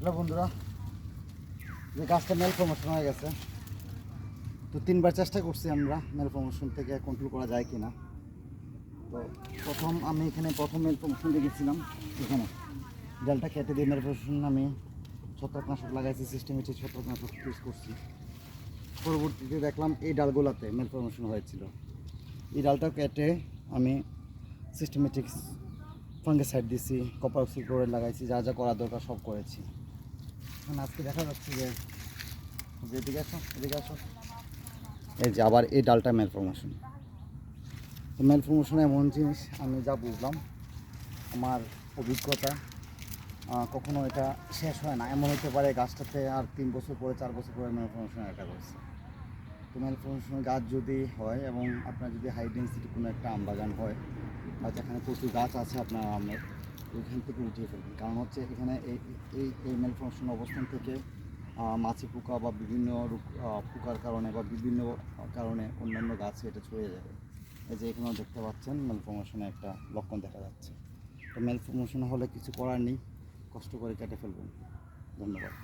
Hello বন্ধুরা যে গাছটা মেল প্রমোশন হয়ে গেছে। তো তিনবার চেষ্টা করছি আমরা মেল প্রমোশন থেকে কন্ট্রোল করা যায় কি না তো প্রথম আমি এখানে প্রথম মেল প্রমোশন গেছিলাম এখানে। ডালটা কেটে দিয়ে মেল প্রমোশন আমি ছত্রাকনাশক লাগাইছি সিস্টেমেটিক ছত্রাকনাশক ইউজ করছি। পরবর্তীতে দেখলাম এই ডালগুলোতে মেল প্রমোশন হয়েছিল। এই ডালটা কেটে আমি সিস্টেমেটিক ফাঙ্গিসাইড দিছি কপার করে লাগাইছি, যা যা করা দরকার সব করেছি। এখন আজকে দেখা যাচ্ছে যে যে এদিকে আসো এদিকে আসো। এই যে আবার এই ডালটা মেল প্রমোশন মেল প্রমোশন এমন জিনিস আমি যা বুঝলাম আমার অভিজ্ঞতা কখনো এটা শেষ হয় না। এমন হতে পারে গাছটাতে আর তিন বছর পরে চার বছর পরে মেল প্রমোশন একটা করছে তো মেল প্রমোশন গাছ যদি হয় এবং আপনার যদি হাই ডেন্সিটি কোনো একটা আম বাগান হয় বা যেখানে প্রচুর গাছ আছে আপনার আমের ওইখান থেকে উঠিয়ে ফেলবেন। কারণ হচ্ছে এখানে এই এই এই মেল ফাংশন অবস্থান থেকে মাছি পোকা বা বিভিন্ন পোকার কারণে বা বিভিন্ন কারণে অন্যান্য গাছে এটা ছড়িয়ে যাবে। এই যে এখানেও দেখতে পাচ্ছেন মেল প্রমোশনে একটা লক্ষণ দেখা যাচ্ছে। তো মেল প্রমোশন হলে কিছু করার নেই, কষ্ট করে কেটে ফেলবেন। ধন্যবাদ।